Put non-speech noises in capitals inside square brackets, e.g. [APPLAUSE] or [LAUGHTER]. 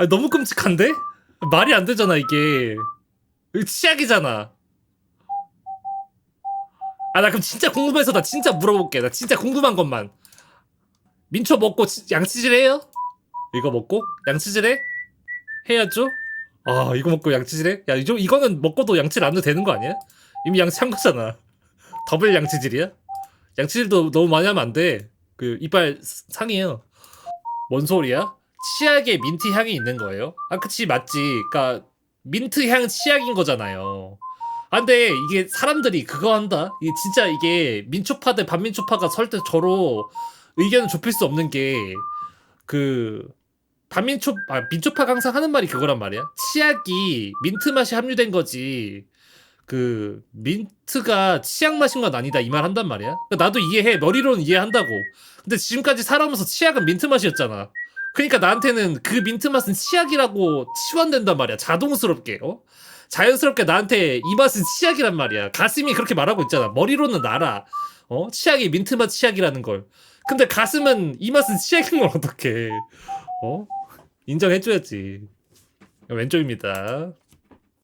아 너무 끔찍한데? 말이 안 되잖아 이게. 이거 치약이잖아. 아 나 그럼 진짜 궁금해서 나 진짜 물어볼게. 나 진짜 궁금한 것만. 민초 먹고 치- 양치질 해요? 이거 먹고 양치질 해? 해야죠? 아 이거 먹고 양치질 해? 야 이거 이거는 먹고도 양치를 안 해도 되는 거 아니야? 이미 양치한 거잖아. [LAUGHS] 더블 양치질이야? 양치질도 너무 많이 하면 안 돼. 그 이빨 스- 상해요. 뭔 소리야? 치약에 민트 향이 있는 거예요? 아 그치 맞지. 그니까 민트 향 치약인 거잖아요. 아 근데 이게 사람들이 그거 한다. 이게 진짜 이게 민초파 대 반민초파가 설때 저로 의견을 좁힐 수 없는 게그 반민초 아 민초파가 항상 하는 말이 그거란 말이야. 치약이 민트 맛이 함유된 거지. 그 민트가 치약 마신 건 아니다 이 말 한단 말이야. 그러니까 나도 이해해 머리로는 이해한다고. 근데 지금까지 살아오면서 치약은 민트 맛이었잖아. 그러니까 나한테는 그 민트 맛은 치약이라고 치환된단 말이야. 자동스럽게 어? 자연스럽게 나한테 이 맛은 치약이란 말이야. 가슴이 그렇게 말하고 있잖아. 머리로는 알아. 어? 치약이 민트 맛 치약이라는 걸. 근데 가슴은 이 맛은 치약인 걸 어떡해. 어? 인정해줘야지. 왼쪽입니다.